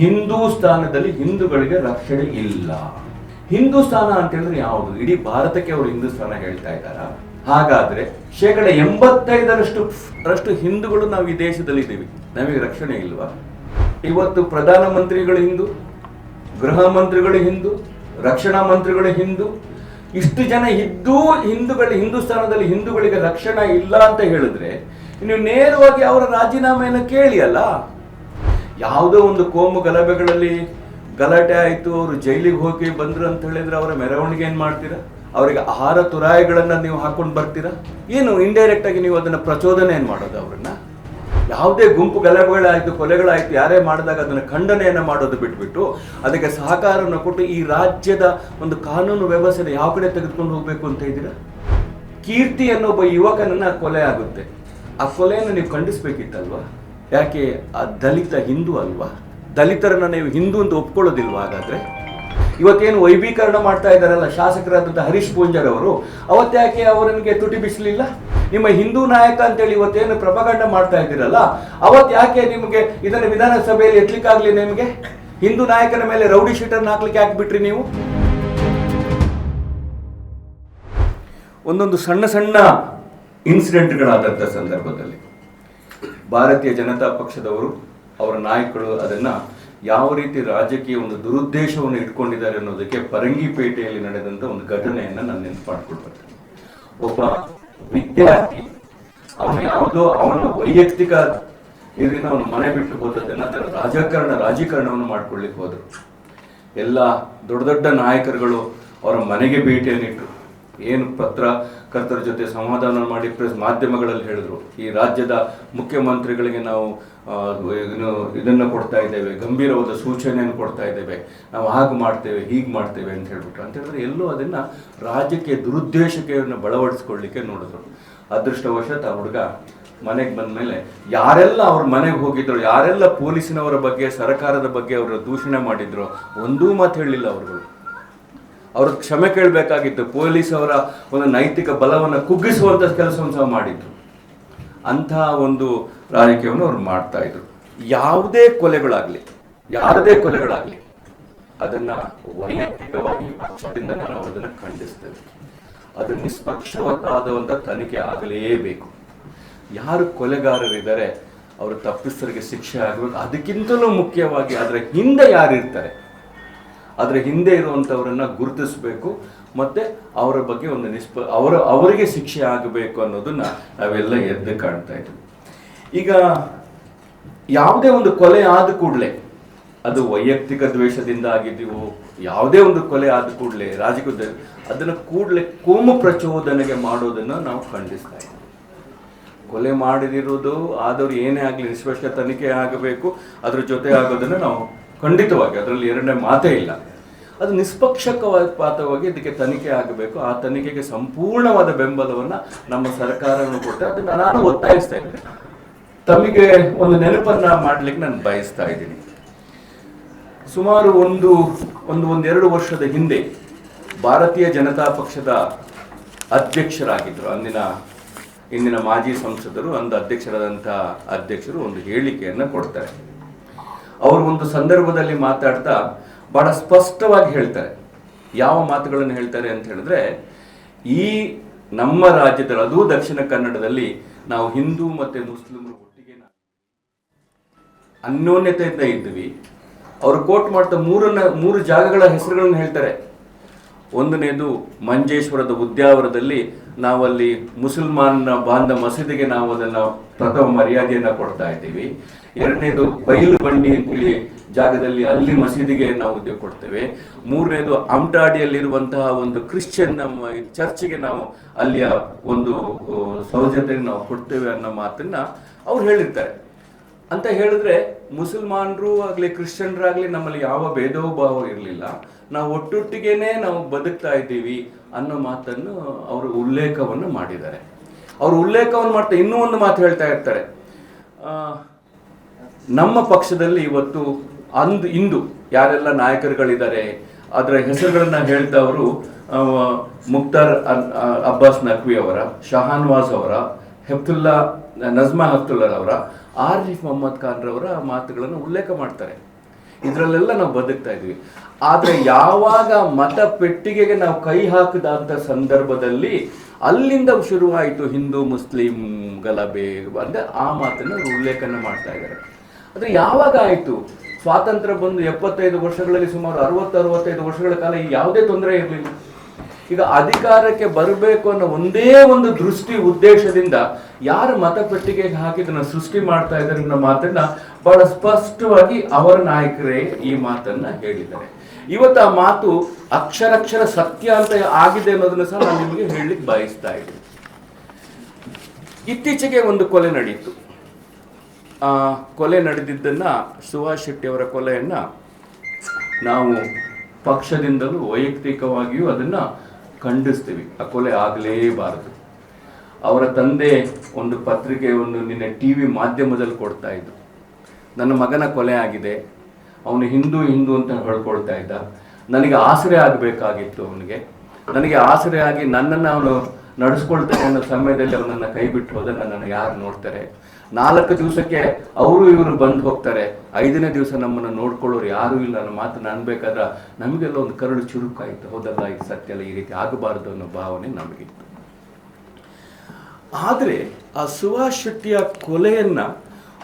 ಹಿಂದೂಸ್ತಾನದಲ್ಲಿ ಹಿಂದೂಗಳಿಗೆ ರಕ್ಷಣೆ ಇಲ್ಲ. ಹಿಂದೂಸ್ತಾನ ಅಂತ ಹೇಳಿದ್ರೆ ಯಾವುದು? ಇಡೀ ಭಾರತಕ್ಕೆ ಅವರು ಹಿಂದೂಸ್ತಾನ ಹೇಳ್ತಾ ಇದ್ದಾರ? ಹಾಗಾದ್ರೆ ಶೇಕಡ ಎಂಬತ್ತೈದರಷ್ಟು ರಷ್ಟು ಹಿಂದೂಗಳು ನಾವು ಈ ದೇಶದಲ್ಲಿ ಇದ್ದೀವಿ. ನಮಗೆ ರಕ್ಷಣೆ ಇಲ್ವಾ? ಇವತ್ತು ಪ್ರಧಾನ ಮಂತ್ರಿಗಳು ಹಿಂದೂ, ಗೃಹ ಮಂತ್ರಿಗಳು ಹಿಂದೂ, ರಕ್ಷಣಾ ಮಂತ್ರಿಗಳು ಹಿಂದೂ, ಇಷ್ಟು ಜನ ಇದ್ದೂ ಹಿಂದೂಗಳು ಹಿಂದೂಸ್ತಾನದಲ್ಲಿ ಹಿಂದೂಗಳಿಗೆ ರಕ್ಷಣಾ ಇಲ್ಲ ಅಂತ ಹೇಳಿದ್ರೆ, ನೀವು ನೇರವಾಗಿ ಅವರ ರಾಜೀನಾಮೆಯನ್ನು ಕೇಳಿ ಅಲ್ಲ? ಯಾವುದೋ ಒಂದು ಕೋಮು ಗಲಭೆಗಳಲ್ಲಿ ಗಲಾಟೆ ಆಯಿತು, ಅವರು ಜೈಲಿಗೆ ಹೋಗಿ ಬಂದರು ಅಂತ ಹೇಳಿದ್ರೆ ಅವರ ಮೆರವಣಿಗೆ ಏನು ಮಾಡ್ತೀರಾ? ಅವರಿಗೆ ಆಹಾರ ತುರಾಯಿಗಳನ್ನು ನೀವು ಹಾಕೊಂಡು ಬರ್ತೀರಾ? ಏನು ಇಂಡೈರೆಕ್ಟ್ ಆಗಿ ನೀವು ಅದನ್ನು ಪ್ರಚೋದನೆ ಏನು ಮಾಡೋದು ಅವರನ್ನು? ಯಾವುದೇ ಗುಂಪು ಗಲಭೆಗಳಾಯಿತು, ಕೊಲೆಗಳಾಯಿತು, ಯಾರೇ ಮಾಡಿದಾಗ ಅದನ್ನು ಖಂಡನೆಯನ್ನು ಮಾಡೋದು ಬಿಟ್ಬಿಟ್ಟು ಅದಕ್ಕೆ ಸಹಕಾರವನ್ನು ಕೊಟ್ಟು ಈ ರಾಜ್ಯದ ಒಂದು ಕಾನೂನು ವ್ಯವಸ್ಥೆ ಯಾವ ಕಡೆ ತೆಗೆದುಕೊಂಡು ಹೋಗಬೇಕು ಅಂತ ಇದ್ದೀರಾ? ಕೀರ್ತಿ ಅನ್ನೋ ಒಬ್ಬ ಯುವಕನನ್ನು ಕೊಲೆ ಆಗುತ್ತೆ. ಆ ಕೊಲೆಯನ್ನು ನೀವು ಖಂಡಿಸ್ಬೇಕಿತ್ತಲ್ವಾ? ಯಾಕೆ ಆ ದಲಿತ ಹಿಂದೂ ಅಲ್ವಾ? ದಲಿತರನ್ನ ನೀವು ಹಿಂದೂ ಅಂತ ಒಪ್ಕೊಳ್ಳೋದಿಲ್ವ ಹಾಗಾದ್ರೆ? ಇವತ್ತೇನು ವೈಭೀಕರಣ ಮಾಡ್ತಾ ಇದ್ದಾರಲ್ಲ ಶಾಸಕರಾದಂಥ ಹರೀಶ್ ಪೂಂಜರ್ ಅವರು ಅವತ್ತ್ಯಾಕೆ ಅವರನಿಗೆ ತುಟಿ ಬಿಸಲಿಲ್ಲ? ನಿಮ್ಮ ಹಿಂದೂ ನಾಯಕ ಅಂತೇಳಿ ಇವತ್ತೇನು ಪ್ರಪಗಂಡ ಮಾಡ್ತಾ ಇದ್ದೀರಲ್ಲ, ಅವತ್ತು ಯಾಕೆ ನಿಮಗೆ ಇದನ್ನು ವಿಧಾನಸಭೆಯಲ್ಲಿ ಎತ್ತಲಿಕ್ಕಾಗ್ಲಿ ನಿಮಗೆ? ಹಿಂದೂ ನಾಯಕನ ಮೇಲೆ ರೌಡಿ ಶೀಟರ್ನ ಹಾಕ್ಲಿಕ್ಕೆ ಹಾಕ್ಬಿಟ್ರಿ ನೀವು? ಒಂದೊಂದು ಸಣ್ಣ ಸಣ್ಣ ಇನ್ಸಿಡೆಂಟ್ಗಳಾದಂಥ ಸಂದರ್ಭದಲ್ಲಿ. ಭಾರತೀಯ ಜನತಾ ಪಕ್ಷದವರು, ಅವರ ನಾಯಕರು ಅದನ್ನ ಯಾವ ರೀತಿ ರಾಜಕೀಯ ಒಂದು ದುರುದ್ದೇಶವನ್ನು ಇಟ್ಕೊಂಡಿದ್ದಾರೆ ಅನ್ನೋದಕ್ಕೆ ಪರಂಗಿಪೇಟೆಯಲ್ಲಿ ನಡೆದಂತ ಒಂದು ಘಟನೆಯನ್ನ ನಾನು ನೆನಪು ಮಾಡ್ಕೊಳ್ಬರ್ತೇನೆ ಒಬ್ಬ ವಿದ್ಯಾರ್ಥಿ, ಅವನು ಯಾವುದೋ ಅವನ ವೈಯಕ್ತಿಕ ಇದರಿಂದ ಅವನು ಮನೆ ಬಿಟ್ಟು ಹೋದದನ್ನ ರಾಜಕಾರಣ, ರಾಜೀಕರಣವನ್ನು ಮಾಡ್ಕೊಳ್ಳಿಕ್ಕೆ ಹೋದ್ರು. ಎಲ್ಲ ದೊಡ್ಡ ದೊಡ್ಡ ನಾಯಕರುಗಳು ಅವರ ಮನೆಗೆ ಭೇಟಿಯನ್ನಿಟ್ಟರು ಏನು ಪತ್ರಕರ್ತರ ಜೊತೆ ಸಮಾಧಾನ ಮಾಡಿ ಪ್ರೆಸ್ ಮಾಧ್ಯಮಗಳಲ್ಲಿ ಹೇಳಿದ್ರು. ಈ ರಾಜ್ಯದ ಮುಖ್ಯಮಂತ್ರಿಗಳಿಗೆ ನಾವು ಇದನ್ನು ಕೊಡ್ತಾ ಇದ್ದೇವೆ, ಗಂಭೀರವಾದ ಸೂಚನೆಯನ್ನು ಕೊಡ್ತಾ ಇದ್ದೇವೆ. ನಾವು ಹಾಗೆ ಮಾಡ್ತೇವೆ, ಹೀಗೆ ಮಾಡ್ತೇವೆ ಅಂತ ಹೇಳ್ಬಿಟ್ರು. ಅಂತ ಹೇಳಿದ್ರೆ ಎಲ್ಲೂ ಅದನ್ನ ರಾಜ್ಯಕ್ಕೆ ದುರುದ್ದೇಶಕ್ಕೆ ಬಳವಡಿಸ್ಕೊಳ್ಳಿಕ್ಕೆ ನೋಡಿದ್ರು. ಅದೃಷ್ಟವಶಾತ್ ಆ ಹುಡುಗ ಮನೆಗೆ ಬಂದ ಮೇಲೆ ಯಾರೆಲ್ಲ ಅವ್ರ ಮನೆಗೆ ಹೋಗಿದ್ರು, ಯಾರೆಲ್ಲ ಪೊಲೀಸಿನವರ ಬಗ್ಗೆ, ಸರ್ಕಾರದ ಬಗ್ಗೆ ಅವರು ದೂಷಣೆ ಮಾಡಿದ್ರು, ಒಂದೂ ಮಾತು ಹೇಳಲಿಲ್ಲ ಅವರುಗಳು. ಅವ್ರ ಕ್ಷಮೆ ಕೇಳಬೇಕಾಗಿತ್ತು. ಪೊಲೀಸ್ ಅವರ ಒಂದು ನೈತಿಕ ಬಲವನ್ನು ಕುಗ್ಗಿಸುವಂಥ ಕೆಲಸವನ್ನು ಸಹ ಮಾಡಿದ್ರು. ಅಂತಹ ಒಂದು ರಾಜಕೀಯವನ್ನು ಅವ್ರು ಮಾಡ್ತಾ ಇದ್ರು. ಯಾವುದೇ ಕೊಲೆಗಳಾಗ್ಲಿ ಯಾವುದೇ ಕೊಲೆಗಳಾಗ್ಲಿ, ಅದನ್ನ ವೈಯಕ್ತಿಕವಾಗಿ ಪಕ್ಷದಿಂದ ನಾವು ಅದನ್ನ ಖಂಡಿಸ್ತೇವೆ. ಅದು ನಿಷ್ಪಕ್ಷಪಾತವಾದಂತ ತನಿಖೆ ಆಗಲೇಬೇಕು. ಯಾರು ಕೊಲೆಗಾರರಿದ್ದಾರೆ, ಅವರು ತಪ್ಪಿಸ್ತರಿಗೆ ಶಿಕ್ಷೆ ಆಗಬೇಕು, ಅದಕ್ಕಿಂತಲೂ ಮುಖ್ಯವಾಗಿ ಅದರ ಹಿಂದೆ ಯಾರಿರ್ತಾರೆ ಅದರ ಹಿಂದೆ ಇರುವಂಥವರನ್ನು ಗುರುತಿಸಬೇಕು ಮತ್ತು ಅವರ ಬಗ್ಗೆ ಒಂದು ನಿಷ್ಪ ಅವರ ಅವರಿಗೆ ಶಿಕ್ಷೆ ಆಗಬೇಕು ಅನ್ನೋದನ್ನು ನಾವೆಲ್ಲ ಎದ್ದು ಕಾಣ್ತಾ ಇದ್ವಿ. ಈಗ ಯಾವುದೇ ಒಂದು ಕೊಲೆ ಆದ ಕೂಡಲೇ ಅದು ವೈಯಕ್ತಿಕ ದ್ವೇಷದಿಂದ ಆಗಿದ್ದೀವೋ, ಯಾವುದೇ ಒಂದು ಕೊಲೆ ಆದ ಕೂಡಲೇ ರಾಜಕೀಯ ಅದನ್ನು ಕೂಡಲೇ ಕೋಮು ಪ್ರಚೋದನೆಗೆ ಮಾಡೋದನ್ನು ನಾವು ಖಂಡಿಸ್ತಾ ಇದ್ದೀವಿ ಕೊಲೆ ಮಾಡದಿರೋದು ಆದವ್ರು ಏನೇ ಆಗಲಿ ನಿಷ್ಪಕ್ಷ ತನಿಖೆ ಆಗಬೇಕು, ಅದ್ರ ಜೊತೆ ಆಗೋದನ್ನು ನಾವು ಖಂಡಿತವಾಗಿ, ಅದರಲ್ಲಿ ಎರಡನೇ ಮಾತೇ ಇಲ್ಲ. ಅದು ನಿಷ್ಪಕ್ಷಪಾತವಾಗಿ ಇದಕ್ಕೆ ತನಿಖೆ ಆಗಬೇಕು. ಆ ತನಿಖೆಗೆ ಸಂಪೂರ್ಣವಾದ ಬೆಂಬಲವನ್ನು ನಮ್ಮ ಸರ್ಕಾರವನ್ನು ಕೊಟ್ಟು ಅದನ್ನು ನಾನು ಒತ್ತಾಯಿಸ್ತಾ ಇದ್ದೇನೆ. ತಮಗೆ ಒಂದು ನೆನಪನ್ನು ಮಾಡ್ಲಿಕ್ಕೆ ನಾನು ಬಯಸ್ತಾ ಇದ್ದೀನಿ. ಸುಮಾರು ಒಂದು ಒಂದು ಒಂದೆರಡು ವರ್ಷದ ಹಿಂದೆ ಭಾರತೀಯ ಜನತಾ ಪಕ್ಷದ ಅಧ್ಯಕ್ಷರಾಗಿದ್ದರು. ಅಂದಿನ, ಇಂದಿನ ಮಾಜಿ ಸಂಸದರು, ಅಂದು ಅಧ್ಯಕ್ಷರಾದಂಥ ಅಧ್ಯಕ್ಷರು ಒಂದು ಹೇಳಿಕೆಯನ್ನು ಕೊಡ್ತಾರೆ. ಅವರು ಒಂದು ಸಂದರ್ಭದಲ್ಲಿ ಮಾತಾಡ್ತಾ ಬಹಳ ಸ್ಪಷ್ಟವಾಗಿ ಹೇಳ್ತಾರೆ. ಯಾವ ಮಾತುಗಳನ್ನು ಹೇಳ್ತಾರೆ ಅಂತ ಹೇಳಿದ್ರೆ, ಈ ನಮ್ಮ ರಾಜ್ಯದಲ್ಲಿ, ಅದೂ ದಕ್ಷಿಣ ಕನ್ನಡದಲ್ಲಿ ನಾವು ಹಿಂದೂ ಮತ್ತೆ ಮುಸ್ಲಿಮರು ಒಟ್ಟಿಗೆ ಅನ್ಯೋನ್ಯತೆಯಿಂದ ಇದ್ವಿ ಅವರು ಕೋಟ್ ಮಾಡ್ತಾ ಮೂರನ್ನ ಮೂರು ಜಾಗಗಳ ಹೆಸರುಗಳನ್ನು ಹೇಳ್ತಾರೆ. ಒಂದನೇದು ಮಂಜೇಶ್ವರದ ಉದ್ಯಾವರದಲ್ಲಿ ನಾವಲ್ಲಿ ಮುಸಲ್ಮಾನ್ ಬಾಂಧ ಮಸೀದಿಗೆ ನಾವು ಅದನ್ನ ಪ್ರಥಮ ಮರ್ಯಾದೆಯನ್ನ ಕೊಡ್ತಾ ಇದ್ದೀವಿ. ಎರಡನೇದು ಬೈಲು ಬಂಡಿ ಅಂತೇಳಿ ಜಾಗದಲ್ಲಿ ಅಲ್ಲಿ ಮಸೀದಿಗೆ ನಾವು ಉದ್ಯೋಗ ಕೊಡ್ತೇವೆ. ಮೂರನೇದು ಅಮ್ಟಾಡಿಯಲ್ಲಿರುವಂತಹ ಒಂದು ಕ್ರಿಶ್ಚಿಯನ್ ನಮ್ಮ ಚರ್ಚ್ಗೆ ನಾವು ಅಲ್ಲಿಯ ಒಂದು ಸೌಜನ್ಯ ನಾವು ಕೊಡ್ತೇವೆ ಅನ್ನೋ ಮಾತನ್ನ ಅವ್ರು ಹೇಳಿರ್ತಾರೆ. ಅಂತ ಹೇಳಿದ್ರೆ ಮುಸಲ್ಮಾನರು ಆಗಲಿ, ಕ್ರಿಶ್ಚಿಯನ್ರಾಗಲಿ ನಮ್ಮಲ್ಲಿ ಯಾವ ಭೇದೋಭಾವ ಭಾವ ಇರಲಿಲ್ಲ. ನಾವು ಒಟ್ಟೊಟ್ಟಿಗೆನೇ ನಾವು ಬದುಕ್ತಾ ಇದ್ದೀವಿ ಅನ್ನೋ ಮಾತನ್ನು ಅವರು ಉಲ್ಲೇಖವನ್ನು ಮಾಡಿದ್ದಾರೆ. ಅವರು ಉಲ್ಲೇಖವನ್ನು ಮಾಡ್ತಾ ಇನ್ನೂ ಒಂದು ಮಾತು ಹೇಳ್ತಾ ಇರ್ತಾರೆ. ನಮ್ಮ ಪಕ್ಷದಲ್ಲಿ ಇವತ್ತು ಅಂದು, ಇಂದು ಯಾರೆಲ್ಲ ನಾಯಕರುಗಳಿದ್ದಾರೆ, ಅದರ ಹೆಸರುಗಳನ್ನ ಹೇಳ್ತವರು ಮುಕ್ತಾರ್ ಅಬ್ಬಾಸ್ ನಖ್ವಿ ಅವರ, ಶಹಾನ್ವಾಜ್ ಅವರ, ಹೆಫ್ತುಲ್ಲಾ, ನಜ್ಮಾ ಹಫ್ತುಲ್ಲಾ ಅವರ ಆರಿಫ್ ಮೊಹಮ್ಮದ್ ಖಾನ್ ರವರ ಮಾತುಗಳನ್ನು ಉಲ್ಲೇಖ ಮಾಡ್ತಾರೆ. ಇದರಲ್ಲೆಲ್ಲ ನಾವು ಬದುಕ್ತಾ ಇದ್ವಿ. ಆದರೆ ಯಾವಾಗ ಮತ ಪೆಟ್ಟಿಗೆಗೆ ನಾವು ಕೈ ಹಾಕಿದಂಥ ಸಂದರ್ಭದಲ್ಲಿ ಅಲ್ಲಿಂದ ಶುರುವಾಯಿತು ಹಿಂದೂ ಮುಸ್ಲಿಂ ಗಲಭೆ ಅಂದ್ರೆ ಆ ಮಾತನ್ನು ಉಲ್ಲೇಖನ ಮಾಡ್ತಾ ಇದ್ದಾರೆ. ಆದರೆ ಯಾವಾಗ ಆಯಿತು? ಸ್ವಾತಂತ್ರ್ಯ ಬಂದು ಎಪ್ಪತ್ತೈದು ವರ್ಷಗಳಲ್ಲಿ ಸುಮಾರು ಅರವತ್ತು, ಅರವತ್ತೈದು ವರ್ಷಗಳ ಕಾಲ ಯಾವುದೇ ತೊಂದರೆ ಇರಲಿಲ್ಲ. ಈಗ ಅಧಿಕಾರಕ್ಕೆ ಬರಬೇಕು ಅನ್ನೋ ಒಂದೇ ಒಂದು ದೃಷ್ಟಿ, ಉದ್ದೇಶದಿಂದ ಯಾರು ಮತಪೆಟ್ಟಿಗೆಗೆ ಹಾಕಿದನ್ನ ಸೃಷ್ಟಿ ಮಾಡ್ತಾ ಇದ್ದಾರೆ ಅನ್ನೋ ಮಾತನ್ನ ಬಹಳ ಸ್ಪಷ್ಟವಾಗಿ ಅವರ ನಾಯಕರೇ ಈ ಮಾತನ್ನ ಹೇಳಿದ್ದಾರೆ. ಇವತ್ತು ಆ ಮಾತು ಅಕ್ಷರಕ್ಷರ ಸತ್ಯ ಅಂತ ಆಗಿದೆ ಅನ್ನೋದನ್ನ ಸಹ ನಾನು ನಿಮಗೆ ಹೇಳಲಿಕ್ಕೆ ಬಯಸ್ತಾ ಇದ್ದೀನಿ. ಇತ್ತೀಚೆಗೆ ಒಂದು ಕೊಲೆ ನಡೆಯಿತು ಆ ಕೊಲೆ ನಡೆದಿದ್ದನ್ನ ಸುಭಾಷ್ ಶೆಟ್ಟಿ ಅವರ ಕೊಲೆಯನ್ನ ನಾವು ಪಕ್ಷದಿಂದಲೂ ವೈಯಕ್ತಿಕವಾಗಿಯೂ ಅದನ್ನ ಖಂಡಿಸ್ತೀವಿ. ಆ ಕೊಲೆ ಆಗಲೇಬಾರದು. ಅವರ ತಂದೆ ಒಂದು ಪತ್ರಿಕೆಯನ್ನು ನಿನ್ನೆ ಟಿ ವಿ ಮಾಧ್ಯಮದಲ್ಲಿ ಕೊಡ್ತಾ ಇದ್ದರು ನನ್ನ ಮಗನ ಕೊಲೆ ಆಗಿದೆ. ಅವನು ಹಿಂದೂ ಹಿಂದೂ ಅಂತ ಹೇಳ್ಕೊಳ್ತಾ ಇದ್ದ. ನನಗೆ ಆಸರೆ ಆಗಬೇಕಾಗಿತ್ತು ಅವನಿಗೆ. ನನಗೆ ಆಸರೆ ಆಗಿ ನನ್ನನ್ನು ಅವನು ನಡೆಸ್ಕೊಳ್ತಾನೆ ಅನ್ನೋ ಸಮಯದಲ್ಲಿ ಅವನನ್ನು ಕೈ ಬಿಟ್ಟು ಹೋದ ನನ್ನನ್ನು ಯಾರು ನೋಡ್ತಾರೆ? ನಾಲ್ಕು ದಿವಸಕ್ಕೆ ಅವರು ಇವರು ಬಂದು ಹೋಗ್ತಾರೆ. ಐದನೇ ದಿವಸ ನಮ್ಮನ್ನು ನೋಡ್ಕೊಳ್ಳೋರು ಯಾರೂ ಇಲ್ಲ. ಅನ್ನೋ ಮಾತು ಅನ್ಬೇಕಾದ್ರೆ ನಮಗೆಲ್ಲ ಒಂದು ಕರುಳು ಚುರುಕಾಯಿತು. ಹೌದಲ್ಲ ಇದು ಸತ್ಯ ಅಲ್ಲ ಈ ರೀತಿ ಆಗಬಾರದು ಅನ್ನೋ ಭಾವನೆ ನಮಗಿತ್ತು. ಆದರೆ ಆ ಸುಭಾಷ್ ಕೊಲೆಯನ್ನ